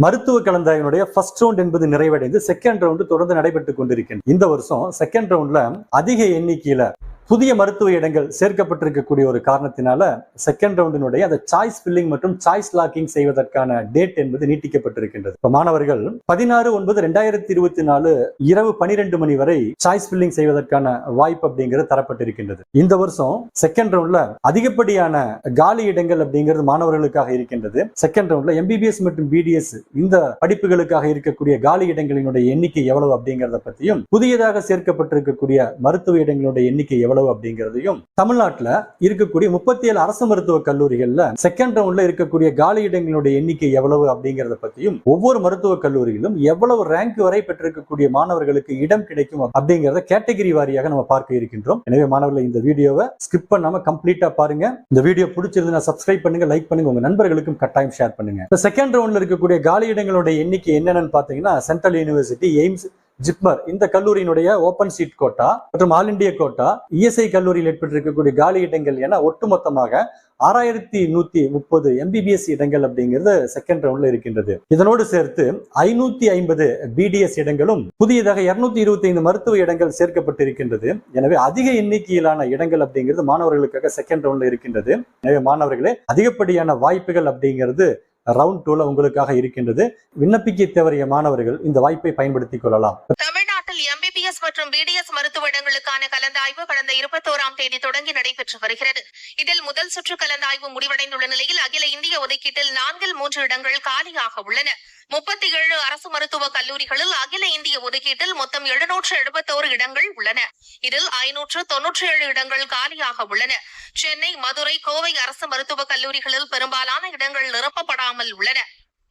மருத்துவ கலந்தாய்வினுடைய first round என்பது நிறைவடைந்து செகண்ட் ரவுண்டு தொடர்ந்து நடைபெற்றுக் கொண்டிருக்கேன் இந்த வருஷம் செகண்ட் ரவுண்ட்ல அதிக எண்ணிக்கையில புதிய மருத்துவ இடங்கள் சேர்க்கப்பட்டிருக்கக்கூடிய ஒரு காரணத்தினால செகண்ட் ரவுண்டினுடைய அந்த சாய்ஸ் ஃபில்லிங் மற்றும் சாய்ஸ் லாக்கிங் செய்வதற்கான டேட் என்பது நீட்டிக்கப்பட்டிருக்கின்றது. இப்ப மாணவர்கள் பதினாறு ஒன்பது ரெண்டாயிரத்தி இருபத்தி நாலு இரவு பனிரெண்டு மணி வரை சாய்ஸ் ஃபில்லிங் செய்வதற்கான வாய்ப்பு அப்படிங்கிறது தரப்பட்டிருக்கின்றது. இந்த வருஷம் செகண்ட் ரவுண்ட்ல அதிகப்படியான காலி இடங்கள் அப்படிங்கிறது மாணவர்களுக்காக இருக்கின்றது. செகண்ட் ரவுண்ட்ல எம்பிபிஎஸ் மற்றும் பிடிஎஸ் இந்த படிப்புகளுக்காக இருக்கக்கூடிய காலி இடங்களினுடைய எண்ணிக்கை எவ்வளவு அப்படிங்கிறத பத்தியும் புதியதாக சேர்க்கப்பட்டிருக்கக்கூடிய மருத்துவ இடங்களுடைய எண்ணிக்கை எவ்வளவு அப்படிங்கிறதையும் தமிழ்நாட்டில் இருக்கக்கூடிய முப்பத்தி ஏழு அரசு மருத்துவ கல்லூரிகளில் செகண்ட் ரவுண்ட்ல இருக்கக்கூடிய காலி இடங்களுடைய எண்ணிக்கை எவ்வளவு அப்படிங்கிறத பத்தியும் ஒவ்வொரு மருத்துவ கல்லூரியிலும் எவ்வளவு ரேங்க் வரை பெற்றிருக்கக்கூடிய மாணவர்களுக்கு இடம் கிடைக்கும் அப்படிங்கறத கேட்டகரி வாரியாக நம்ம பார்க்க இருக்கின்றோம். எனவே மாணவர்களை இந்த வீடியோவை ஸ்கிப் பண்ணாம கம்ப்ளீட்டா பாருங்க. இந்த வீடியோ பிடிச்சிருந்தா சப்ஸ்கிரைப் பண்ணுங்க லைக் பண்ணுங்க உங்க நண்பர்களுக்கும் கட்டாயம் ஷேர் பண்ணுங்க. இந்த செகண்ட் ரவுண்ட்ல இருக்கக்கூடிய காலி இடங்களுடைய எண்ணிக்கை என்னென்னு பாத்தீங்கன்னா சென்ட்ரல் யூனிவர்சிட்டி எய்ம்ஸ் ஜிப்மர் இந்த கல்லூரியினுடைய ஓபன் சீட் கோட்டா மற்றும் ஆல் இண்டியா கோட்டா இஎஸ்ஐ கல்லூரியில் ஏற்பட்டிருக்கக்கூடிய காலி இடங்கள் என ஒட்டுமொத்தமாக ஆறாயிரத்தி நூத்தி முப்பது எம்பிபிஎஸ் இடங்கள் அப்படிங்கிறது செகண்ட் ரவுண்ட்ல இருக்கின்றது. இதனோடு சேர்த்து ஐநூத்தி ஐம்பது பிடிஎஸ் இடங்களும் புதியதாக இருநூத்தி இருபத்தி ஐந்து மருத்துவ இடங்கள் சேர்க்கப்பட்டிருக்கின்றது. எனவே அதிக எண்ணிக்கையிலான இடங்கள் அப்படிங்கிறது மாணவர்களுக்காக செகண்ட் ரவுண்ட்ல இருக்கின்றது. எனவே மாணவர்களே அதிகப்படியான வாய்ப்புகள் அப்படிங்கிறது ரவுண்ட் டூல உங்களுக்காக இருக்கின்றது விண்ணப்பிக்க தவறிய மாணவர்கள் இந்த வாய்ப்பை பயன்படுத்திக் கொள்ளலாம். எம்பிபிஎஸ் மற்றும் பிடிஎஸ் மருத்துவ இடங்களுக்கான கலந்தாய்வு கடந்த இருபத்தோராம் தேதி தொடங்கி நடைபெற்று வருகிறது. இதில் முதல் சுற்று கலந்தாய்வு முடிவடைந்துள்ள நிலையில் அகில இந்திய ஒதுக்கீட்டில் நான்கில் மூன்று இடங்கள் காலியாக உள்ளன. முப்பத்தி ஏழு அரசு மருத்துவக் கல்லூரிகளில் அகில இந்திய ஒதுக்கீட்டில் மொத்தம் எழுநூற்று எழுபத்தோரு இடங்கள் உள்ளன. இதில் ஐநூற்று தொன்னூற்றி ஏழு இடங்கள் காலியாக உள்ளன. சென்னை மதுரை கோவை அரசு மருத்துவக் கல்லூரிகளில் பெரும்பாலான இடங்கள் நிரப்பப்படாமல் உள்ளன.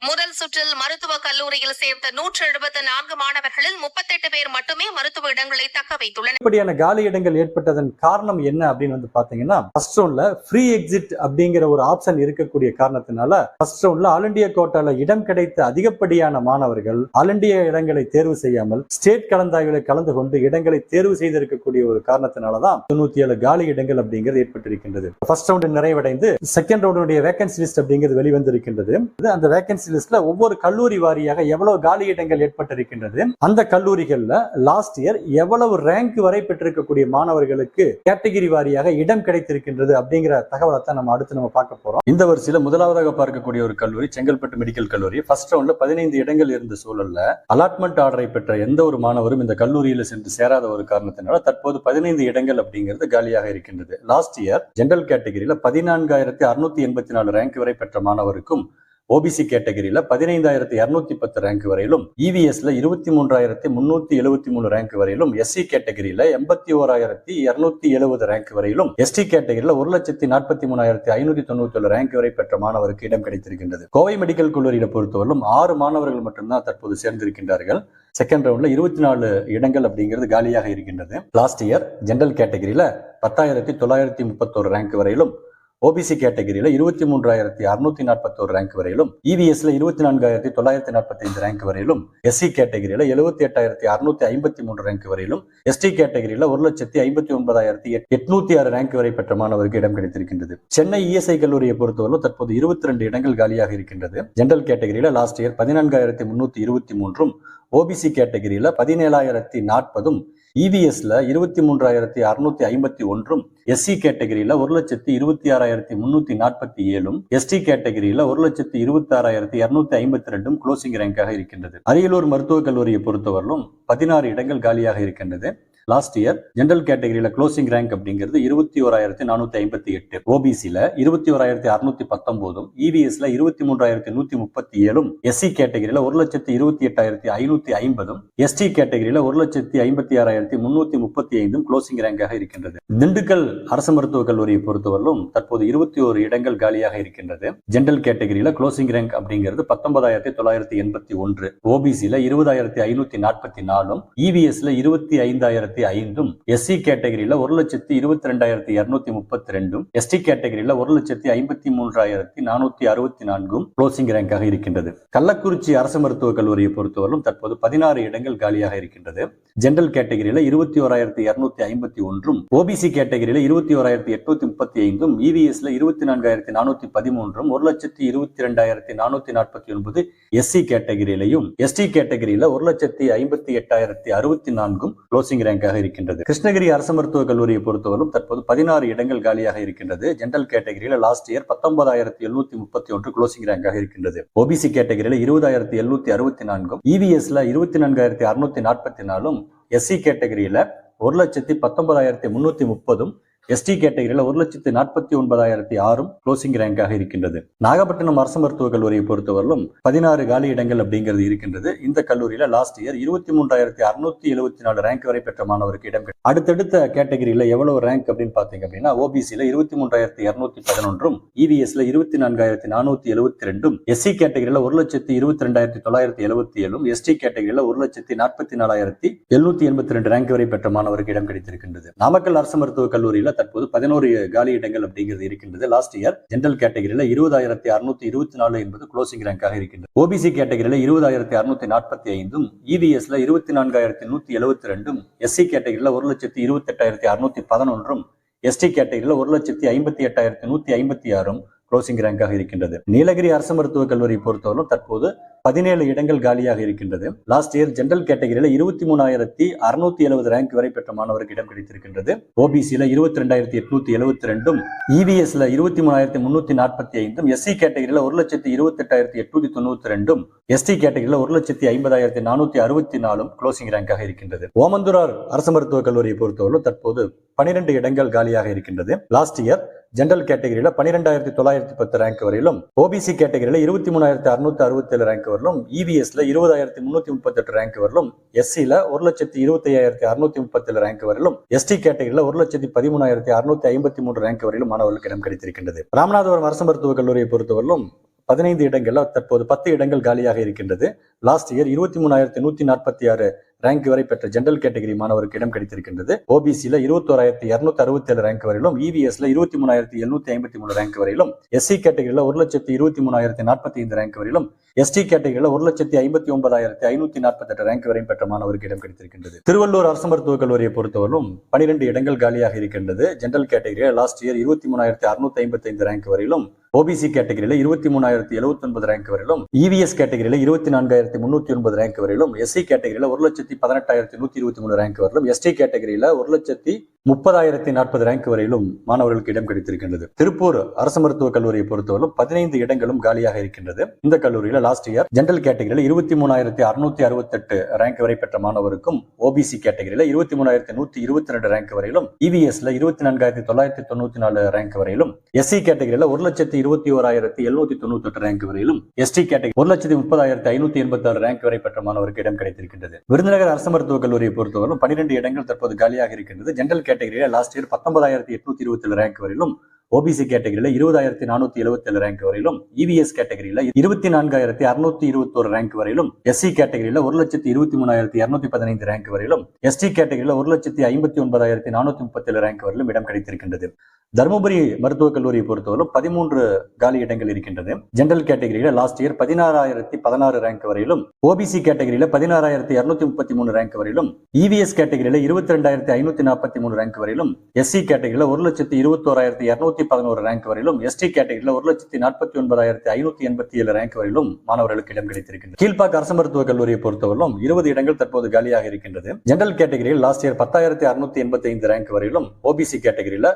முதல் சுற்றில் மருத்துவ கல்லூரியில் சேர்ந்த நூற்று எழுபத்தி நான்கு மாணவர்களில் முப்பத்தி எட்டு பேர் மட்டுமே மருத்துவ இடங்களை தக்க வைத்துள்ளனர். இப்படியான காலி இடங்கள் ஏற்பட்டதன் காரணம் என்ன அப்படின்னு வந்து பாத்தீங்கன்னா ஃபர்ஸ்ட் ரவுண்ட்ல ஃப்ரீ எக்ஸிட் அப்படிங்கிற ஒரு ஆப்ஷன் இருக்கக்கூடிய காரணத்தினால ஃபர்ஸ்ட் ரவுண்ட்ல ஆல் இண்டியா கோட்டால இடம் கிடைத்த அதிகப்படியான மாணவர்கள் ஆல் இண்டியா இடங்களை தேர்வு செய்யாமல் ஸ்டேட் கலந்தாய்வுகளை கலந்து கொண்டு இடங்களை தேர்வு செய்திருக்கக்கூடிய ஒரு காரணத்தினாலதான் தொண்ணூத்தி ஏழு காலி இடங்கள் அப்படிங்கிறது ஏற்பட்டிருக்கின்றது. ஃபர்ஸ்ட் ரவுண்ட் நிறைவடைந்து செகண்ட் ரவுண்டுடைய வேகன்சி லிஸ்ட் அப்படிங்கிறது வெளிவந்திருக்கின்றது. அந்த வேகன்சி லிஸ்ட்ல ஒவ்வொரு கல்லூரி வாரியாக எவ்வளவு காலி இடங்கள் ஏற்பட்டிருக்கின்றது? அந்த கல்லூரிகள்ல லாஸ்ட் இயர் எவ்வளவு ரேங்க் வரை பெற்றிருக்கக்கூடிய மாணவர்களுக்கு கேட்டகிரி வாரியாக இடம் கிடைத்திருக்கின்றது அப்படிங்கிற தகவலை தான் நம்ம அடுத்து நம்ம பார்க்க போறோம். இந்த வரிசையில முதலாவதாக பார்க்கக்கூடிய ஒரு கல்லூரி செங்கல்பட்டு மெடிக்கல் கல்லூரி. ஃபர்ஸ்ட் ரவுண்ட்ல பதினைந்து இடங்கள் இருந்த சூழல்ல அலாட்மெண்ட் ஆர்டரை பெற்ற எந்த ஒரு மாணவரும் இந்த கல்லூரியில சென்று சேராத ஒரு காரணத்தினால தற்போது பதினைந்து இடங்கள் அப்படிங்கிறது காலியாக இருக்கின்றது. லாஸ்ட் இயர் ஜென்ரல் கேட்டகரியில பதினான்காயிரத்தி அறுநூத்தி எண்பத்தி நாலு ரேங்க் வரை பெற்ற மாணவருக்கும் ஓபிசி கேட்டகரியில பதினைந்தாயிரத்தி இருநூத்தி பத்து ரேங்க் வரையிலும் இவிஎஸ்ல இருபத்தி மூன்றாயிரத்தி முன்னூத்தி எழுபத்தி மூணு ரேங்க் வரையிலும் எஸ்சி கேட்டகரியில எண்பத்தி ஓராயிரத்தி இருநூத்தி எழுபது ரேங்க் வரையிலும் எஸ்டி கேட்டகரியில ஒரு லட்சத்தி நாற்பத்தி மூணாயிரத்தி ஐநூத்தி தொண்ணூத்தி ஏழு ரேங்க் வரை பெற்ற மாணவருக்கு இடம் கிடைத்திருக்கின்றது. கோவை மெடிக்கல் கல்லூரியில பொறுத்தவரையிலும் ஆறு மாணவர்கள் மட்டும்தான் தற்போது சேர்ந்திருக்கின்றார்கள். செகண்ட் ரவுண்ட்ல இருபத்தி நாலு இடங்கள் அப்படிங்கிறது காலியாக இருக்கின்றது. லாஸ்ட் இயர் ஜென்ரல் கேட்டகரியில பத்தாயிரத்தி தொள்ளாயிரத்தி முப்பத்தோரு ரேங்க் வரையிலும் ஓபிசி கேட்டகரியில இருபத்தி மூன்றாயிரத்தி அறுநூத்தி நாற்பத்தோரு ரேங்க் வரையிலும் இவிஎஸ்ல இருபத்தி நான்காயிரத்தி தொள்ளாயிரத்தி நாற்பத்தி ஐந்து ரேங்க் வரையிலும் எஸ்சி கேட்டகரியில எழுபத்தி எட்டாயிரத்தி அறுநூத்தி ஐம்பத்தி மூன்று ரேங்க் வரையிலும் எஸ்டி கேட்டகரியில ஒரு லட்சத்தி ஐம்பத்தி ஒன்பதாயிரத்தி எட்நூத்தி ஆறு ரேங்க் வரை பெற்ற மாணவருக்கு இடம் கிடைத்திருக்கின்றது. சென்னை இஎஸ்ஐ கல்லூரியை பொறுத்தவரை தற்போது இருபத்தி ரெண்டு இடங்கள் காலியாக இருக்கின்றது. ஜெனரல் கேட்டகரியில லாஸ்ட் இயர் பதினான்காயிரத்தி முன்னூத்தி இருபத்தி மூன்றும் ஓபிசி கேட்டகரியில பதினேழாயிரத்தி நாற்பதும் இவிஎஸ்ல இருபத்தி மூன்றாயிரத்தி அறுநூத்தி ஐம்பத்தி ஒன்றும் எஸ்சி கேட்டகரியில ஒரு லட்சத்தி இருபத்தி ஆறாயிரத்தி முன்னூத்தி நாற்பத்தி ஏழும் எஸ்டி கேட்டகரியில ஒரு லட்சத்தி இருபத்தி ஆறாயிரத்தி இருநூத்தி ஐம்பத்தி ரெண்டும் க்ளோசிங் ரேங்காக இருக்கின்றது. அரியலூர் மருத்துவக் கல்லூரியை பொறுத்தவரையிலும் பதினாறு இடங்கள் காலியாக இருக்கின்றது. லாஸ்ட் இயர் ஜென்ரல் கேட்டகரியில க்ளோசிங் ரேங்க் அப்படிங்கிறது இருபத்தி ஓராயிரத்தி நானூத்தி ஐம்பத்தி எட்டு. ஓபிசியில இருபத்தி ஓராயிரத்தி அறுநூத்தி பத்தொன்பதும் இவிஎஸ்ல இருபத்தி மூன்றாயிரத்தி நூத்தி முப்பத்தி ஏழும் எஸ்சி கேட்டகரியில ஒரு லட்சத்தி இருபத்தி எட்டாயிரத்தி ஐநூத்தி ஐம்பதும் எஸ்டி கேட்டகரியில ஒரு லட்சத்தி ஐம்பத்தி ஆறாயிரத்தி முன்னூத்தி முப்பத்தி ஐந்தும் க்ளோசிங் ரேங்காக இருக்கின்றது. திண்டுக்கல் அரசு மருத்துவக் கல்லூரியை பொறுத்தவரையிலும் தற்போது இருபத்தி ஒரு இடங்கள் காலியாக இருக்கின்றது. ஜென்ரல் கேட்டகரியில க்ளோசிங் ரேங்க் அப்படிங்கிறது பத்தொன்பதாயிரத்தி தொள்ளாயிரத்தி எண்பத்தி ஒன்று. ஓபிசில இருபதாயிரத்தி ஐநூத்தி நாற்பத்தி நாலும் இவிஎஸ்ல இருபத்தி ஐந்தாயிரத்தி ரெண்டாயிரத்தி ஐந்தும் எஸ்சி கேட்டகரியில ஒரு லட்சத்தி இருபத்தி ரெண்டாயிரத்தி இருநூத்தி முப்பத்தி ரெண்டும் எஸ்டி கேட்டகரியில ஒரு லட்சத்தி ஐம்பத்தி மூன்றாயிரத்தி நானூத்தி அறுபத்தி நான்கும் க்ளோசிங் ரேங்காக இருக்கின்றது. கள்ளக்குறிச்சி அரசு மருத்துவக் கல்லூரியை பொறுத்தவரையிலும் தற்போது பதினாறு இடங்கள் காலியாக இருக்கின்றது. ஜென்ரல் கேட்டகரியில இருபத்தி ஓராயிரத்தி இருநூத்தி ஐம்பத்தி ஒன்றும் ஓபிசி கேட்டகரியில இருபத்தி ஓராயிரத்தி எட்நூத்தி முப்பத்தி ஐந்தும் இவிஎஸ்ல இருபத்தி நான்காயிரத்தி நானூத்தி பதிமூன்றும் ஒரு லட்சத்தி இருபத்தி ரெண்டாயிரத்தி நானூத்தி நாற்பத்தி ஒன்பது எஸ்சி கேட்டகரியிலையும் எஸ்டி கேட்டகரியில ஒரு லட்சத்தி ஐம்பத்தி எட்டாயிரத்தி அறுபத்தி நான்கும் க்ளோசிங் ரேங்காக இருக்கின்றது. கிருஷ்ணகிரி அரசு மருத்துவக் கல்லூரியை பொறுத்தவரும் தற்போது பதினாறு இடங்கள் காலியாக இருக்கின்றது. ஜென்ரல் கேட்டகரியில லாஸ்ட் இயர் பத்தொன்பதாயிரத்தி எழுநூத்தி முப்பத்தி ஒன்று க்ளோசிங் ரேங்காக இருக்கின்றது. ஓபிசி கேட்டகரியில இருபதாயிரத்தி எழுநூத்தி அறுபத்தி நான்கும் இவிஎஸ்ல இருபத்தி நான்காயிரத்தி அறுநூத்தி நாற்பத்தி நாலும் எஸ்சி கேட்டகரியில ஒரு லட்சத்தி பத்தொன்பதாயிரத்தி முன்னூத்தி முப்பதும் எஸ்டி கேட்டகரியில் ஒரு லட்சத்து நாற்பத்தி ஒன்பதாயிரத்தி ஆறும் க்ளோசிங் ரேங்காக இருக்கின்றது. நாகப்பட்டினம் அரசு மருத்துவக் கல்லூரியை பொறுத்தவரையிலும் பதினாறு காலி இடங்கள் அப்படிங்கிறது இருக்கின்றது. இந்த கல்லூரியில லாஸ்ட் இயர் இருபத்தி மூன்றாயிரத்தி அறுநூத்தி எழுபத்தி நாலு ரேங்க் வரை பெற்ற மாணவருக்கு இடம் அடுத்தடுத்த கேட்டகரியில் எவ்வளவு ரேங்க் அப்படின்னு பாத்தீங்க அப்படின்னா ஓபிசியில இருபத்தி மூன்றாயிரத்தி இருநூத்தி பதினொன்றும் இவிஎஸ்ல இருபத்தி நான்காயிரத்தி நானூத்தி எழுபத்தி ரெண்டும் எஸ்சி கேட்டகரியில் ஒரு லட்சத்தி இருபத்தி ரெண்டாயிரத்தி தொள்ளாயிரத்தி எழுபத்தி ஏழும் எஸ்டி கேட்டகரியில் ஒரு லட்சத்தி நாற்பத்தி நாலாயிரத்தி எழுநூத்தி எண்பத்தி ரெண்டு ரேங்க் வரை பெற்ற மாணவருக்கு இடம் கிடைத்திருக்கின்றது. நாமக்கல் அரசு மருத்துவக் கல்லூரியில் தற்போது பதினோரு காலி இடங்கள் அப்படிங்கிறது இருக்கின்றது. லாஸ்ட் இயர் ஜென்ரல் கேட்டகரியில இருபதாயிரத்தி அறுநூத்தி இருபத்தி நாலு என்பது க்ளோசிங் ரேங்காக இருக்கின்றது. ஓபிசி கேட்டகரியில இருபதாயிரத்தி அறுநூத்தி நாற்பத்தி ஐந்தும் இவிஎஸ்ல இருபத்தி நான்காயிரத்தி நூத்தி எழுபத்தி ரெண்டும் எஸ்சி கேட்டகரியில ஒரு லட்சத்தி இருபத்தி எட்டாயிரத்தி அறுநூத்தி பதினொன்றும் எஸ்டி கேட்டகரியில ஒரு லட்சத்தி ஐம்பத்தி எட்டாயிரத்தி நூத்தி ஐம்பத்தி ஆறும் க்ளோசிங் ரேங்காக இருக்கின்றது. நீலகிரி அரசு மருத்துவக் கல்லூரி பொறுத்தவரைக்கும் தற்போது பதினேழு இடங்கள் காலியாக இருக்கின்றது. லாஸ்ட் இயர் ஜென்ரல் கேட்டகரியில இருபத்தி மூணாயிரத்தி அறுநூத்தி எழுபது ரேங்க் வரை பெற்ற மாணவருக்கு இடம் கிடைத்திருக்கின்றது. ஓபிசியில இருபத்தி ரெண்டாயிரத்தி எட்நூத்தி எழுபத்தி ரெண்டும் இவிஎஸ்ல இருபத்தி மூணாயிரத்தி முன்னூத்தி நாற்பத்தி ஐந்தும் எஸ்சி கேட்டகரியில ஒரு லட்சத்தி இருபத்தி எட்டாயிரத்தி எட்நூத்தி தொண்ணூத்தி ரெண்டும் எஸ்டி கேட்டகரியில ஒரு லட்சத்தி ஐம்பதாயிரத்தி நானூத்தி அறுபத்தி நாலும் க்ளோசிங் ரேங்காக இருக்கின்றது. ஓமந்துரார் அரசு மருத்துவக் கல்லூரியை பொறுத்தவரை தற்போது பனிரெண்டு இடங்கள் காலியாக இருக்கின்றது. லாஸ்ட் இயர் ஜென்ரல் கேட்டகரியில பன்னிரெண்டாயிரத்தி தொள்ளாயிரத்தி பத்து ரேங்க் வரையிலும் ஓபிசி கேட்டகரியில இருபத்தி மூணாயிரத்தி அறுநூத்தி அறுபத்தி ஏழு ரேங்க் வரலும் இவிஎஸ்ல இருபதாயிரத்தி முன்னூத்தி முப்பத்தி எட்டு ரேங்க் வரலும் எஸ்சில ஒரு லட்சத்தி இருபத்தி ஐயாயிரத்தி அறுநூத்தி முப்பத்தி ரேங்க் வரலும் எஸ்டி கேட்டகரியில ஒரு லட்சத்தி பதிமூணாயிரத்தி அறுநூத்தி ஐம்பத்தி மூன்று ரேங்க் வரையிலும் மாணவர்களுக்கு இடம் கிடைத்திருக்கின்றது. ராமநாதபுரம் அரசு மருத்துவக் கல்லூரியை பொறுத்தவரையிலும் பதினைந்து இடங்கள்ல தற்போது பத்து இடங்கள் காலியாக இருக்கின்றது. லாஸ்ட் இயர் இருபத்தி மூணாயிரத்தி நூத்தி நாற்பத்தி ஆறு ரேங்க் வரை பெற்ற ஜென்ரல் கேட்டகரி மாணவருக்கு இடம் கிடைத்திருக்கின்றது. ஓபிசியில இருபத்தோராயிரத்தி இருநூத்தி அறுபத்தி ஏழு ரேங்க் வரையிலும் இவிஎஸ்ல இருபத்தி மூணாயிரத்தி எழுநூத்தி ஐம்பத்தி மூணு ரேங்க் வரையிலும் எஸ்சி கேட்டகரியில ஒரு லட்சத்தி இருபத்தி மூணாயிரத்தி நாற்பத்தி ஐந்து ரேங்க் வரையிலும் எஸ்டி கேட்டகரியில ஒரு லட்சத்தி ஐம்பத்தி ஒன்பதாயிரத்தி ஐநூத்தி நாற்பத்தெட்டு ரேங்க் வரையும் பெற்ற மாணவருக்கு இடம் கிடைத்திருக்கின்றது. திருவள்ளூர் அரசு மருத்துவக் கல்லூரியை பொறுத்தவரையிலும் பனிரெண்டு இடங்கள் காலியாக இருக்கின்றது. ஜென்ரல் கேட்டகரியில லாஸ்ட் இயர் இருபத்தி மூணாயிரத்தி அறுநூத்தி ஐம்பத்தி ஐந்து ரேங்க் வரையிலும் ஓபிசி கேட்டகரியில இருபத்தி மூணாயிரத்தி எழுபத்தி ஒன்பது ரேங்க் வரையிலும் இவிஎஸ் கேட்டகரியில இருபத்தி நான்காயிரத்தி முன்னூத்தி ஒன்பது ரேங்க் வரையிலும் எஸ்சி கேட்டகரியில ஒரு லட்சத்தி பதினெட்டாயிரத்தி நூத்தி இருபத்தி மூணு ரேங்க் வரையிலும் எஸ்டி கேட்டகரியில ஒரு லட்சத்தி முப்பதாயிரத்தி நாற்பது ரேங்க் வரையிலும் மாணவர்களுக்கு இடம் கிடைத்திருக்கின்றது. திருப்பூர் அரசு மருத்துவக் கல்லூரியை பொறுத்தவரைக்கும் பதினைந்து இடங்களும் காலியாக இருக்கின்றது. இந்த கல்லூரியில லாஸ்ட் இயர் ஜென்ரல் கேட்டகரியில் இருபத்தி மூணாயிரத்தி அறுநூத்தி அறுபத்தெட்டு ரேங்க் வரை பெற்ற மாணவருக்கும் ஓபிசி கேட்டகரியில் இருபத்தி மூணாயிரத்தி நூத்தி இருபத்தி ரெண்டு ரேங்க் வரையிலும் இவிஎஸ்ல இருபத்தி நான்காயிரத்தி தொள்ளாயிரத்தி தொண்ணூத்தி நாலு ரேங்க் வரையிலும் எஸ்சி கேட்டகரியில் ஒரு லட்சத்தி இருபத்தி ஓராயிரத்தி எழுநூத்தி தொண்ணூத்தி எட்டு ரேங்க் வரையிலும் எஸ்டி கேட்டகரி ஒரு லட்சத்தி முப்பதாயிரத்தி ஐநூத்தி எண்பத்தி ஆறு ரேங்க் வரை பெற்ற மாணவருக்கு இடம் கிடைத்திருக்கின்றது. விருதுநகர் அரசு மருத்துவக் கல்லூரியை பொறுத்தவரை பன்னிரண்டு இடங்கள் தற்போது காலியாக இருக்கின்றது. ஜென்ரல் கேட்டகரியில் லாஸ்ட் இயர் பத்தொன்பதாயிரத்தி எட்நூத்தி இருபத்தி ஏழு ரேங்க் வரையிலும் ஓபிசி கேட்டகரியில இருபதாயிரத்தி நானூத்தி எழுபத்தி ஏழு ரேங்க் வரையிலும் இவிஎஸ் கேட்டகரியில இருபத்தி நான்காயிரத்தி அறுநூத்தி இருபத்தோரு ரேங்க் வரையிலும் எஸ்சி கேட்டகரியில ஒரு லட்சத்தி இருபத்தி மூணாயிரத்தி இருநூத்தி பதினைந்து ரேங்க் வரையிலும் எஸ்டி கேட்டகரியில ஒரு லட்சத்தி ஐம்பத்தி ஒன்பதாயிரத்தி நானூத்தி முப்பத்தி ஏழு ரேங்க் வரையிலும் இடம் கிடைத்திருக்கின்றது. தருமபுரி மருத்துவக் கல்லூரியை பொறுத்தவரைக்கும் பதிமூன்று காலி இடங்கள் இருக்கின்றது. ஜெனரல் கேட்டகரியில லாஸ்ட் இயர் பதினாறாயிரத்தி பதினாறு ரேங்க் வரையிலும் ஓபிசி கேட்டகரியில பதினாறாயிரத்தி இருநூத்தி முப்பத்தி மூணு ரேங்க் வரையிலும் இவிஎஸ் கேட்டகரியில இருபத்தி ரெண்டாயிரத்தி ஐநூத்தி நாற்பத்தி மூணு ரேங்க் வரையிலும் எஸ்சி கேட்டகரியில ஒரு லட்சத்தி இருபத்தோராயிரத்தி இருநூத்தி பதினோரு ரேங்க் வரையிலும் எஸ்டி கேட்டகரியில ஒரு லட்சத்தி நாற்பத்தி ஒன்பதாயிரத்தி ஐநூத்தி எண்பத்தி ஏழு ரேங்க் வரையிலும் மாணவர்களுக்கு இடம் கிடைத்திருக்கிறது கீழ்பாக்க அரசு மருத்துவக் கல்லூரியை பொறுத்தவரையிலும் இருபது இடங்கள் தற்போது காலியாக இருக்கின்றது. ஜெனரல் கேட்டகரியில் லாஸ்ட் இயர் பத்தாயிரத்தி அறுநூத்தி எண்பத்தி ஐந்து ரேங்க் வரையிலும் ஓபிசி கேட்டகரியில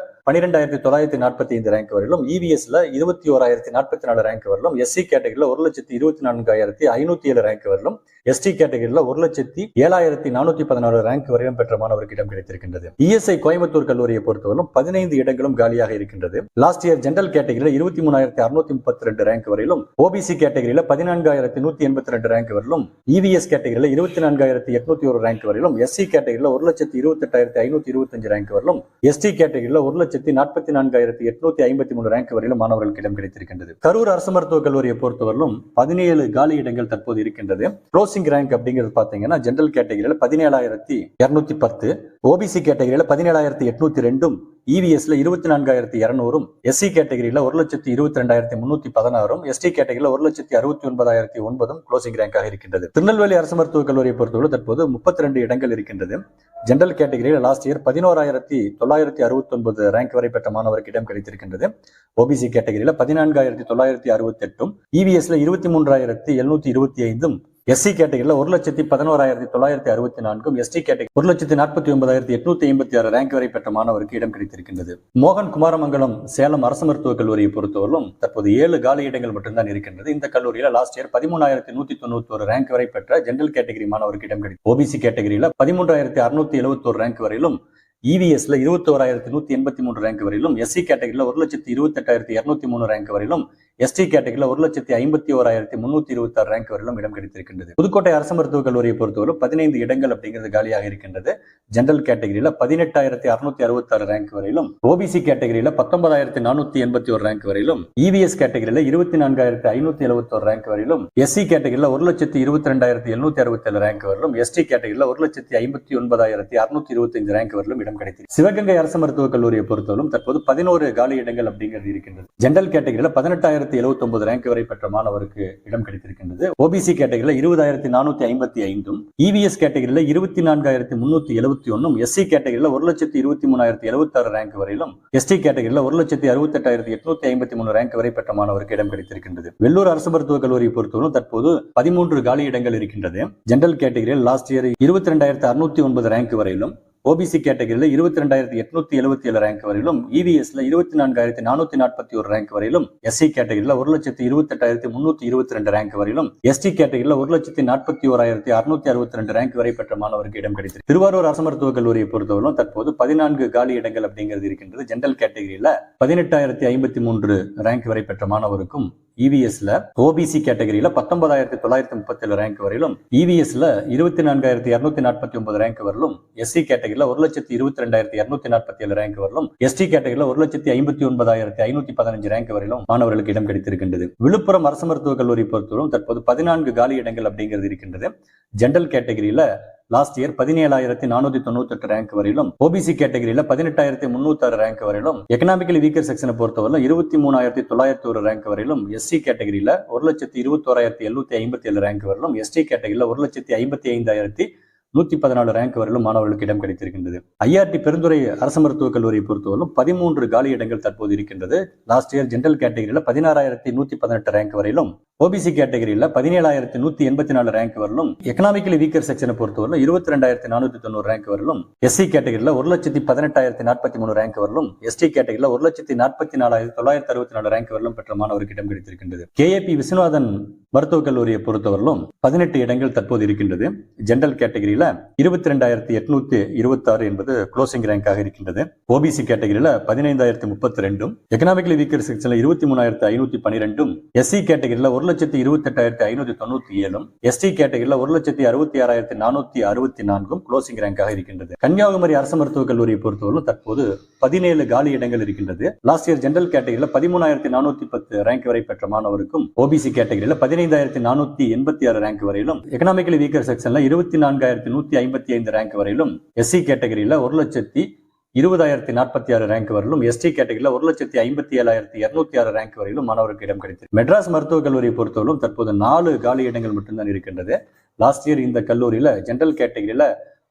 பன்னிரெண்டாயிரத்தி தொள்ளாயிரத்தி நாற்பத்தி ஐந்து ரேங்க் வரையிலும் இவிஎஸ்ல இருபத்தி ஓராயிரத்தி நாற்பத்தி நாலு ரேங்க் வரையிலும் எஸ்சி கேட்டகரியில் ஒரு லட்சத்தி இருபத்தி நான்காயிரத்தி ஐநூத்தி ஏழு ரேங்க் வரையிலும் எஸ்டி கேட்டகரியில் ஒரு லட்சத்தி ஏழாயிரத்தி நானூத்தி பதினாறு ரேங்க் வரையும் பெற்ற மாணவருக்கு இடம் கிடைத்திருக்கின்றது இஎஸ்ஐ கோயம்புத்தூர் கல்லூரியை பொறுத்தவரைக்கும் பதினைந்து இடங்களும் காலியாக இருக்கின்றது. லாஸ்ட் இயர் ஜென்ரல் கேட்டகரியில் இருபத்தி மூணாயிரத்தி அறுநூத்தி முப்பத்தி ரெண்டு ரேங்க் வரையிலும் ஓபிசி கேட்டகரியில் பதினான்காயிரத்தி நூத்தி எண்பத்தி ரெண்டு ரேங்க் வரையிலும் இவிஎஸ் கேட்டகரியில் இருபத்தி நான்காயிரத்தி எட்நூத்தி ஒரு ரேங்க் வரையிலும் எஸ்சி கேட்டகரியில் ஒரு லட்சத்தி இருபத்தி எட்டாயிரத்தி ஐநூத்தி இருபத்தஞ்சு ரேங்க் வரையிலும் எஸ்டி கேட்டகரியில் ஒரு லட்சத்தி நாற்பத்தி நான்காயிரத்தி எட்நூத்தி ஐம்பத்தி மூணு ரேங்க் வரையிலும் மாணவர்களுக்கு இடம் கிடைத்திருக்கின்றது. கரூர் அரசு மருத்துவக் கல்லூரியை பொறுத்தவரையிலும் பதினேழு காலி இடங்கள் தற்போது இருக்கின்றது. ஹவுசிங் ரேங்க் அப்படிங்கிறது பாத்தீங்கன்னா ஜென்ரல் கேட்டகரியில் பதினேழாயிரத்தி இரநூத்தி பத்து ஓபிசி கேட்டகரியில் பதினேழாயிரத்தி எட்நூத்தி ரெண்டும் இவிஎஸ்ல இருபத்தி நான்காயிரத்தி இரநூறும் எஸ்சி கேட்டகரியில் ஒரு லட்சத்தி இருபத்தி ரெண்டாயிரத்தி முன்னூத்தி பதினாறும் எஸ்டி கேட்டகரியில் ஒரு லட்சத்தி அறுபத்தி ஒன்பதாயிரத்தி ஒன்பதும் க்ளோசிங் ரேங்காக இருக்கின்றது. திருநெல்வேலி அரசு மருத்துவக் கல்லூரியை பொறுத்தவரை தற்போது முப்பத்தி ரெண்டு இடங்கள் இருக்கின்றது. ஜென்ரல் கேட்டகரியில் லாஸ்ட் இயர் பதினோராயிரத்தி தொள்ளாயிரத்தி அறுபத்தி ஒன்பது ரேங்க் வரை பெற்ற மாணவருக்கு இடம் கிடைத்திருக்கின்றது. ஓபிசி கேட்டகரியில் பதினான்காயிரத்தி தொள்ளாயிரத்தி அறுபத்தி எட்டும் இவிஎஸ்ல இருபத்தி மூன்றாயிரத்தி எழுநூத்தி இருபத்தி ஐந்தும் எஸ்சி கேட்டகரியில் ஒரு லட்சத்தி பதினோராயிரத்தி தொள்ளாயிரத்தி அறுபத்தி நான்கும் எஸ்டி கேட்டகரி ஒரு லட்சத்தி நாற்பத்தி ஒன்பதாயிரத்தி எட்நூத்தி ஐம்பத்தி ஆறு ரேங்க் வரை பெற்ற மாணவருக்கு இடம் கிடைத்திருக்கின்றது. மோகன் குமாரமங்கலம் சேலம் அரசு மருத்துவக் கல்லூரியை பொறுத்தவரையிலும் தற்போது ஏழு காலி இடங்கள் மட்டும்தான் இருக்கின்றது. இந்த கல்லூரியில் லாஸ்ட் இயர் பதிமூணாயிரத்தி நூத்தி தொண்ணூத்தி ஒரு ரேங்க் வரை பெற்ற ஜெனரல் கேட்டகரி மாணவருக்கு இடம் கிடைக்கும் ஓபிசி கேட்டகரியில பதிமூன்றாயிரத்தி அறுநூத்தி எழுபத்தோரு ரேங்க் வரையிலும் இவிஎஸ்ல இருபத்தி ஓராயிரத்தி நூத்தி எண்பத்தி மூணு ரேங்க் வரையிலும் எஸ்சி கேட்டகரியில ஒரு லட்சத்தி இருபத்தி எட்டாயிரத்தி இருநூத்தி மூணு ரேங்க் வரையிலும் எஸ்டி கேட்டகரியில் ஒரு லட்சத்தி ஐம்பத்தி ஓராயிரத்தி முன்னூத்தி இருபத்தி ஆறு ரேங்க் வரையிலும் இடம் கிடைத்திருக்கின்றது. புதுக்கோட்டை அரசு மருத்துவக் கல்லூரியை பொறுத்தவரை பதினைந்து இடங்கள் அப்படிங்கிறது காலியாக இருக்கின்றது. ஜெனரல் கேட்டகரியில் பதினெட்டாயிரத்தி அறுநூத்தி அறுபத்தி ஆறு ரேங்க் வரையிலும் ஓபிசி கேட்டகரியில் பத்தொன்பதாயிரத்தி நானூத்தி எண்பத்தி ஒரு ரேங்க் வரையிலும் இவிஎஸ் கேட்டகரியில் இருபத்தி நான்காயிரத்தி ஐநூத்தி எழுபத்தி ஒரு ரேங்க் வரையிலும் எஸ்சி கேட்டகரியில் ஒரு லட்சத்தி இருபத்தி ரெண்டாயிரத்தி எழுநூத்தி அறுபத்தி ஏழு ரேங்க் வரையிலும் எஸ்டி கேட்டகரியில் ஒரு லட்சத்தி ஐம்பத்தி ஒன்பதாயிரத்தி அறுநூத்தி இருபத்தி ஐந்து ரேங்க் வரையிலும் இடம் கிடைத்தது சிவகங்கை அரசு மருத்துவக் கல்லூரியை பொறுத்தவரைக்கும் தற்போது பதினோரு காலி இடங்கள் அப்படிங்கிறது இருக்கின்றது. ஜெனரல் கேட்டகரியில் பதினெட்டாயிரத்தி எழுபத்தி ஒன்பது ரேங்க் வரை பெற்ற மாணவருக்கு இடம் கிடைத்திருக்கின்றது. ஓபிசி கேட்டகரியில் இருபதாயிரத்தி நானூத்தி ஐம்பத்தி ஐந்தும் இவிஎஸ் கேட்டகரியில் இருபத்தி நான்காயிரத்தி முன்னூத்தி எழுபத்தி ஒன்னும் எஸ்சி கேட்டகரியில் ஒரு லட்சத்தி இருபத்தி மூணாயிரத்தி எழுபத்தி ஆறு ரேங்க் வரையிலும் எஸ்டி கேட்டகரியில் ஒரு லட்சத்தி அறுபத்தி எட்டாயிரத்தி எட்நூத்தி ஐம்பத்தி மூணு ரேங்க் வரை பெற்ற மாணவருக்கு இடம் கிடைத்திருக்கின்றது. வெள்ளூர் அரசு மருத்துவக் கல்லூரியை பொறுத்தவரை தற்போது பதிமூன்று காலி இடங்கள் இருக்கின்றது ஜெனரல் கேட்டகரியில் லாஸ்ட் இயர் இருபத்தி ரெண்டாயிரத்தி அறுநூத்தி ஒன்பது ரேங்க் வரையிலும் ஓபிசி கேட்டகரியில் இருபத்தி ரெண்டாயிரத்தி எட்நூத்தி எழுபத்தி ஏழு ரேங்க் வரையிலும் இவிஎஸ்ல இருபத்தி நான்காயிரத்தி நானூத்தி நாற்பத்தி ஒரு ரேங்க் வரையிலும் எஸ்சி கேட்டகரியில் ஒரு லட்சத்தி இருபத்தி எட்டாயிரத்தி முன்னூத்தி இருபத்தி ரெண்டு ரேங்க் வரையிலும் எஸ்டி கேட்டகரியில் ஒரு லட்சத்தி நாற்பத்தி ஓராயிரத்தி அறுநூத்தி அறுபத்தி ரெண்டு ரேங்க் வரை பெற்ற மாணவருக்கு இடம் கிடைத்தது. திருவாரூர் அரசு மருத்துவக் கல்லூரியை பொறுத்தவரையிலும் தற்போது பதினான்கு காலி இடங்கள் அப்படிங்கிறது இருக்கின்றது. ஜென்ரல் கேட்டகரியில் பதினெட்டாயிரத்தி ஐம்பத்தி மூன்று ரேங்க் வரை பெற்ற மாணவருக்கும் இவிஎஸ்ல ஓபிசி கேட்டகரியில பத்தொன்பதாயிரத்தி தொள்ளாயிரத்தி முப்பத்தி ஏழு ரேங்க் வரையிலும் இவிஎஸ்ல இருபத்தி நான்காயிரத்தி இருநூத்தி நாற்பத்தி ஒன்பது ரேங்க் வரலும் எஸ்சி கேட்டகரியில ஒரு லட்சத்தி இருபத்தி ரெண்டாயிரத்தி இருநூத்தி நாற்பத்தி ஏழு ரேங்க் வரலும் எஸ்டி கேட்டகரியில ஒரு லட்சத்தி ஐம்பத்தி ஒன்பதாயிரத்தி ஐநூத்தி பதினஞ்சு ரேங்க் வரையிலும் மாணவர்களுக்கு இடம் கிடைத்திருக்கின்றது. விழுப்புரம் அரசு மருத்துவக் கல்லூரி பொறுத்தவரைக்கும் தற்போது பதினான்கு காலி இடங்கள் அப்படிங்கிறது இருக்கின்றது. ஜென்ரல் கேட்டகரியில லாஸ்ட் இயர் பதினேழாயிரத்தி நானூத்தி தொண்ணூத்தி எட்டு ரேங்க் வரையிலும் ஓபிசி கேட்டகரியில பதினெட்டாயிரத்தி முன்னூத்தி ஆறு ரேங்க் வரையிலும் எக்கனாமிக்கலி வீக்கர் செக்ஷனை பொறுத்தவரை இருபத்தி மூணாயிரத்தி தொள்ளாயிரத்தி ஒரு ரேங்க் வரையிலும் எஸ்சி கேட்டகரியில ஒரு லட்சத்தி இருபத்தி ஓராயிரத்தி எழுநூத்தி ஐம்பத்தி ஏழு ரேங்க் வரையிலும் எஸ்டி கேட்டகரியில ஒரு லட்சத்தி ஐம்பத்தி ஐந்தாயிரத்தி நூத்தி பதினாலு ரேங்க் வரையிலும் மாணவர்களுக்கு இடம் கிடைத்திருக்கின்றது. ஐஆர்டி பெருந்துறை அரசு மருத்துவக் கல்லூரியை பொறுத்தவரையிலும் பதிமூன்று காலி இடங்கள் தற்போது இருக்கின்றது. லாஸ்ட் இயர் ஜென்ரல் கேட்டகரியில பதினாறாயிரத்தி நூத்தி பதினெட்டு ரேங்க் வரையிலும் ஓபிசி கேட்டகரியில் பதினேழாயிரத்தி நூத்தி எண்பத்தி நாலு ரேங்க் வரலும் எக்கனாமிக்கலி வீக்கர் செக்ஷனை பொறுத்தவரை இருபத்தி ரெண்டாயிரத்தி நானூத்தி தொண்ணூறு ரேங்க் வரலும் எஸ்சி கேட்டகரியில் ஒரு லட்சத்தி பதினெட்டாயிரத்தி நாற்பத்தி மூணு ரேங்க் வரலும் எஸ்டி கேட்டகரியில் ஒரு லட்சத்தி நாற்பத்தி நாலாயிரத்தி தொள்ளாயிரத்தி அறுபத்தி நாலு ரேங்க் வரலும் பெற்ற மாணவருக்கு இடம் கிடைத்திருக்கின்றது. கேஏபி விஸ்வநாதன் மருத்துவக் கல்லூரியை பொறுத்தவரையிலும் பதினெட்டு இடங்கள் தற்போது இருக்கின்றது. ஜென்ரல் கேட்டகரியில இருபத்தி ரெண்டாயிரத்தி எட்நூத்தி இருபத்தி ஆறு என்பது க்ளோசிங் ரேங்காக இருக்கின்றது. ஓபிசி கேட்டகரியில பதினைந்தாயிரத்தி முப்பத்தி ரெண்டும் எக்கனாமிக்கலி வீக்கர் செக்ஷன்ல இருபத்தி மூணாயிரத்தி ஐநூத்தி பன்னிரெண்டும் எஸ்சி கேட்டகரியில ஒரு லட்சத்தி இருபத்தி எட்டாயிரத்தி ஐநூத்தி தொண்ணூத்தி ஏழும் எஸ்டி கேட்டகரியில் ஒரு லட்சத்தி அறுபத்தி ஆறாயிரத்தி நானூத்தி அறுபத்தி நான்கும் க்ளோசிங் ரேங்காக இருக்கின்றது. கன்னியாகுமரி அரசு மருத்துவக் கல்லூரியை பொறுத்தவரையிலும் தற்போது பதினேழு காலி இடங்கள் இருக்கின்றது. லாஸ்ட் இயர் ஜெனரல் கேட்டகரியில் பதிமூணாயிரத்தி நானூத்தி பத்து ரேங்க் வரை பெற்ற மாணவருக்கும் ஓபிசி கேட்டகரியில் பதினைந்தாயிரத்தி நானூத்தி எண்பத்தி ஆறு ரேங்க் வரையிலும் எக்கனாமிக்கலி வீக்கர் செக்ஷன்ல இருபத்தி நான்காயிரத்தி நூத்தி ஐம்பத்தி ஐந்து ரேங்க் வரையிலும் எஸ்சி கேட்டகரியில் ஒரு லட்சத்தி இருபதாயிரத்தி நாற்பத்தி ஆறு ரேங்க் வரையிலும் எஸ்டி கேட்டகரியில் ஒரு லட்சத்தி ஐம்பத்தி ஏழாயிரத்தி இருநூத்தி ஆறு ரேங்க் வரையிலும் மாணவருக்கு இடம் கிடைத்தது. மெட்ராஸ் மருத்துவக் கல்லூரியை பொறுத்தவரையிலும் தற்போது நாலு காலி இடங்கள் மட்டும்தான் இருக்கின்றது. லாஸ்ட் இயர் இந்த கல்லூரியில ஜென்ரல் கேட்டகரியில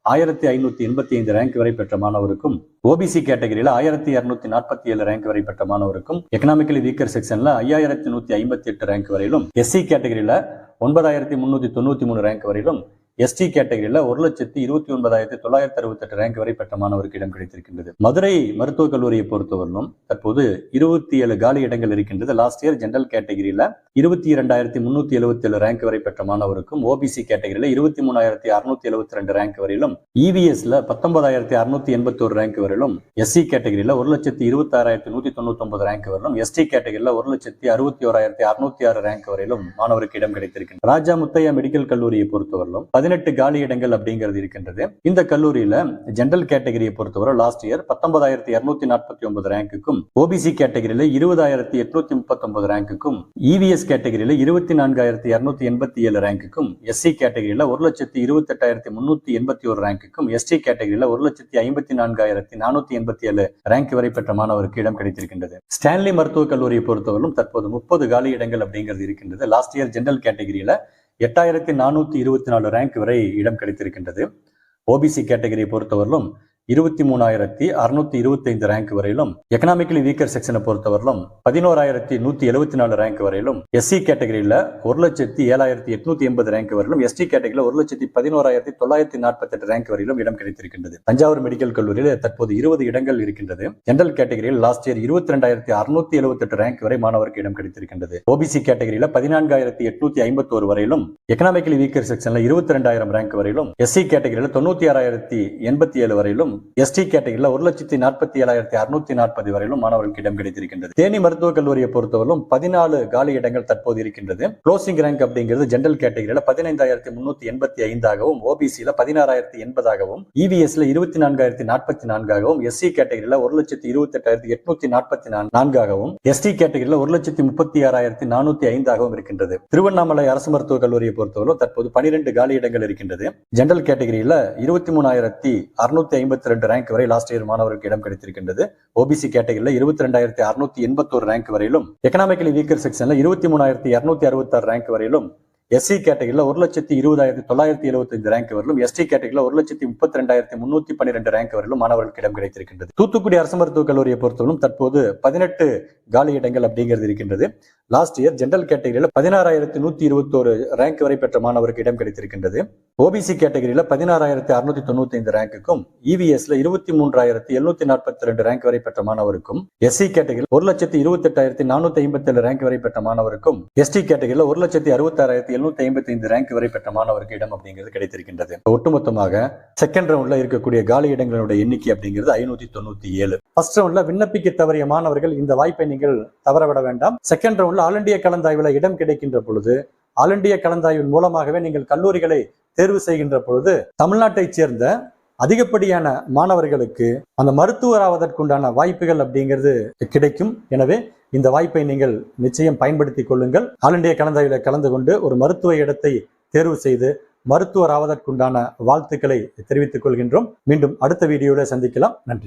ஆயிரத்தி ஐநூத்தி எண்பத்தி ஐந்து ரேங்க் வரை பெற்ற மாணவருக்கும் ஓபிசி கேட்டகரியில ஆயிரத்தி இருநூத்தி நாற்பத்தி ஏழு ரேங்க் வரை பெற்ற மாணவருக்கும் எக்கனாமிக்கலி வீக்கர் செக்ஷன்ல ஐயாயிரத்தி நூத்தி ஐம்பத்தி எட்டு ரேங்க் வரையிலும் எஸ்சி கேட்டகரியில ஒன்பதாயிரத்தி முன்னூத்தி தொண்ணூத்தி மூணு ரேங்க் வரையிலும் எஸ்டி கேட்டகரியில் ஒரு லட்சத்தி இருபத்தி ஒன்பதாயிரத்தி தொள்ளாயிரத்தி அறுபத்தி எட்டு ரேங்க் வரை பெற்ற மாணவருக்கு இடம் கிடைத்திருக்கின்றது. மதுரை மருத்துவக் கல்லூரியை பொறுத்தவரையிலும் தற்போது இருபத்தி ஏழு காலி இடங்கள் இருக்கின்றது. லாஸ்ட் இயர் ஜென்ரல் கேட்டகரியில் இருபத்தி இரண்டாயிரத்தி முன்னூத்தி எழுபத்தி ஏழு ரேங்க் வரை பெற்ற மாணவருக்கும் ஓபிசி கேட்டகரியில் இருபத்தி மூணாயிரத்தி அறுநூத்தி எழுபத்தி ரெண்டு ரேங்க் வரையிலும் இவிஎஸ்ல பத்தொன்பதாயிரத்தி அறுநூத்தி எண்பத்தி ஒரு ரேங்க் வரையிலும் எஸ்சி கேட்டகரியில் ஒரு லட்சத்தி இருபத்தி ஆறாயிரத்தி நூத்தி தொண்ணூத்தி ஒன்பது ரேங்க் வரையிலும் எஸ்டி கேட்டகரியில் ஒரு லட்சத்தி அறுபத்தி ஓராயிரத்தி அறுநூத்தி ஆறு ரேங்க் வரையிலும் மாணவருக்கு இடம் கிடைத்திருக்கின்றன ராஜா முத்தையா மெடிக்கல் கல்லூரியை பொறுத்தவரையிலும் பதினெட்டு காலி இடங்கள் அப்படிங்கிறது இருக்கின்றது. இந்த கல்லூரியில ஜென்ரல் கேட்டகரியை பொறுத்தவரை லாஸ்ட் இயர் பத்தொன்பதாயிரத்தி இருநூத்தி நாற்பத்தி ஒன்பது ரேங்குக்கும் ஓபிசி கேட்டகரியில இருபதாயிரத்தி எட்நூத்தி முப்பத்தி ஒன்பது ரேங்குக்கும் இவிஎஸ் கேட்டகரியில இருபத்தி நான்காயிரத்தி இருநூத்தி எண்பத்தி ஏழு ரேங்குக்கும் எஸ்சி கேட்டகரியில ஒரு லட்சத்தி இருபத்தி எட்டாயிரத்தி முன்னூத்தி எண்பத்தி ஒரு ரேங்குக்கும் எஸ்டி கேட்டகரியில ஒரு லட்சத்தி ஐம்பத்தி நான்காயிரத்தி நானூத்தி எண்பத்தி ஏழு ரேங்க் வரை பெற்ற மாணவருக்கு இடம் கிடைத்திருக்கின்றது. ஸ்டான்லி மருத்துவக் கல்லூரியை பொறுத்தவரையிலும் தற்போது முப்பது காலி இடங்கள் அப்படிங்கிறது இருக்கின்றது. லாஸ்ட் இயர் ஜென்ரல் கேட்டகரியில எட்டாயிரத்தி நானூத்தி இருபத்தி நாலு ரேங்க் வரை இடம் கிடைத்திருக்கின்றது. ஓபிசி கேட்டகரியை பொறுத்தவரையிலும் இருபத்தி மூணாயிரத்தி அறுநூத்தி இருபத்தி ஐந்து ரேங்க் வரையிலும் எக்கனாமிக்கலி வீக்கர் செக்ஷனை பொறுத்தவரையிலும் பதினோராயிரத்தி நூத்தி எழுபத்தி நாலு ரேங்க் வரையிலும் எஸ்சி கேட்டகரியில ஒரு லட்சத்தி ஏழாயிரத்தி எட்நூத்தி எண்பது ரேங்க் வரையிலும் எஸ்டி கேட்டகரியில ஒரு லட்சத்தி பதினோராயிரத்தி தொள்ளாயிரத்தி நாற்பத்தி எட்டு ரேங்க் வரையிலும் இடம் கிடைத்திருக்கின்றது. தஞ்சாவூர் மெடிக்கல் கல்லூரியில் தற்போது இருபது இடங்கள் இருக்கின்றது. ஜெனரல் கேட்டகரியில் லாஸ்ட் இயர் இருபத்தி ரெண்டாயிரத்தி அறுநூத்தி எழுபத்தி எட்டு ரேங்க் வரை மாணவருக்கு இடம் கிடைத்திருக்கின்றது. ஓபிசி கேட்டகரியில பதினான்காயிரத்தி எட்நூத்தி ஐம்பத்தி ஒரு வரையிலும் எக்கனாமிக்கலி வீக்கர் செக்ஷன்ல இருபத்தி ரெண்டாயிரம் ரேங்க் வரையிலும் எஸ்சி கேட்டகரியில தொண்ணூத்தி ஆறாயிரத்தி எண்பத்தி ஏழு வரையிலும் எஸ்டி கேட்டகிரியில் ஒரு லட்சத்தி நாற்பத்தி ஏழாயிரத்தி அறுநூத்தி நாற்பது வரையிலும் மாணவர்களுக்கு இடம் கிடைத்திருக்கின்றது. தேனி மருத்துவக் கல்லூரியை பொறுத்தவரையிலும் பதினாலு காலி இடங்கள் தற்போது இருக்கின்றது. க்ளோசிங் ரேங்க் அப்படிங்கிறது ஜென்ரல் கேட்டகிரியில் பதினைந்தாயிரத்தி முன்னூத்தி எண்பத்தி ஐந்தாகவும் ஓபிசியில பதினாறாயிரத்தி எண்பதாகவும் இவிஎஸ்ல இருபத்தி நான்காயிரத்தி நாற்பத்தி நான்காகவும் எஸ்சி கேட்டகிரியில் ஒரு லட்சத்தி இருபத்தி எட்டாயிரத்தி எட்நூத்தி நாற்பத்தி நான்காகவும் எஸ்டி கேட்டகிரியில் ஒரு லட்சத்தி முப்பத்தி ஆறாயிரத்தி நானூத்தி ஐந்தாகவும் இருக்கின்றது. திருவண்ணாமலை அரசு மருத்துவக் கல்லூரியை பொறுத்தவரை தற்போது பனிரெண்டு காலி இடங்கள் இருக்கின்றது. ஜென்ரல் கேட்டகிரியில் இருபத்தி மூணாயிரத்தி அறுநூத்தி ஐம்பத்தி ரெண்டு ரேங்க் வரை லாஸ்ட் இயர் மாணவருக்கு இடம் கிடைத்திருக்கின்றது. ஓபிசி கேட்டகரியில் இருபத்தி ரெண்டாயிரத்தி அறுநூத்தி எண்பத்தோரு ரேங்க் வரையிலும் எக்கனாமிக்கலி வீக்கர் செக்ஷன்ல இருபத்தி மூணாயிரத்தி இருநூத்தி அறுபத்தாறு ரேங்க் வரையிலும் எஸ்சி கேட்டகரியில் ஒரு லட்சத்தி இருபதாயிரத்தி தொள்ளாயிரத்தி எழுபத்தஞ்சு ரேங்க் வரையிலும் எஸ்டி கேட்டகரியில் ஒரு லட்சத்தி முப்பத்தி ரெண்டாயிரத்தி முன்னூத்தி பன்னிரெண்டு ரேங்க் வரையிலும் மாணவர்களுக்கு இடம் கிடைத்திருக்கின்றது. தூத்துக்குடி அரசு மருத்துவக் கல்லூரியை பொறுத்தவரைக்கும் தற்போது பதினெட்டு காலி இடங்கள் அப்படிங்கிறது இருக்கின்றது. லாஸ்ட் இயர் ஜென்ரல் கேட்டகரியில் பதினாறாயிரத்தி நூத்தி இருபத்தோரு ரேங்க் வரை பெற்ற மாணவருக்கு இடம் கிடைத்திருக்கின்றது. ஓபிசி கேட்டகரியில் பதினாறாயிரத்தி அறுநூத்தி தொண்ணூத்தி ஐந்து ரேங்குக்கும் இவிஎஸ்ல இருபத்தி மூன்றாயிரத்தி எழுநூத்தி நாற்பத்தி ரெண்டு ரேங்க் வரை பெற்ற மாணவருக்கும் எஸ்சி கேட்டகரியில் ஒரு லட்சத்தி இருபத்தி எட்டாயிரத்தி நானூத்தி ஐம்பத்தி ஏழு ரேங்க் வரை பெற்ற மாணவருக்கும் எஸ்டி கேட்டகரியில் ஒரு லட்சத்தி அறுபத்தாறாயிரத்தி எழுநூத்தி ஐம்பத்தி ஐந்து ரேங்க் வரை பெற்ற மாணவருக்கு இடம் அப்படிங்கிறது கிடைத்திருக்கின்றது. ஒட்டுமொத்தமாக செகண்ட் ரவுண்ட்ல இருக்கக்கூடிய காலி இடங்களுடைய எண்ணிக்கை அப்படிங்கிறது ஐநூத்தி தொண்ணூத்தி ஏழு. ஃபர்ஸ்ட் ரவுண்ட்ல விண்ணப்பிக்க தவறிய மாணவர்கள் இந்த வாய்ப்பை நீங்கள் தவறவிட வேண்டாம். செகண்ட் ரவுண்ட் உள்ள ஆல் இண்டியா கலந்தாய்வில் இடம் கிடைக்கின்ற பொழுது ஆல் இண்டியா கலந்தாய்வின் மூலமாகவே நீங்கள் கல்லூரிகளை தேர்வு செய்கின்ற பொழுது தமிழ்நாட்டைச் சேர்ந்த அதிகப்படியான மாணவர்களுக்கு அந்த மருத்துவர் ஆவதற்குண்டான வாய்ப்புகள் அப்படிங்கிறது கிடைக்கும். எனவே இந்த வாய்ப்பை நீங்கள் நிச்சயம் பயன்படுத்திக் கொள்ளுங்கள். ஆல் இண்டியா கலந்தாய்வில் கலந்து கொண்டு ஒரு மருத்துவ இடத்தை தேர்வு செய்து மருத்துவர் ஆவதற்குண்டான வாழ்த்துக்களை தெரிவித்துக் கொள்கின்றோம். மீண்டும் அடுத்த வீடியோவில் சந்திக்கலாம். நன்றி.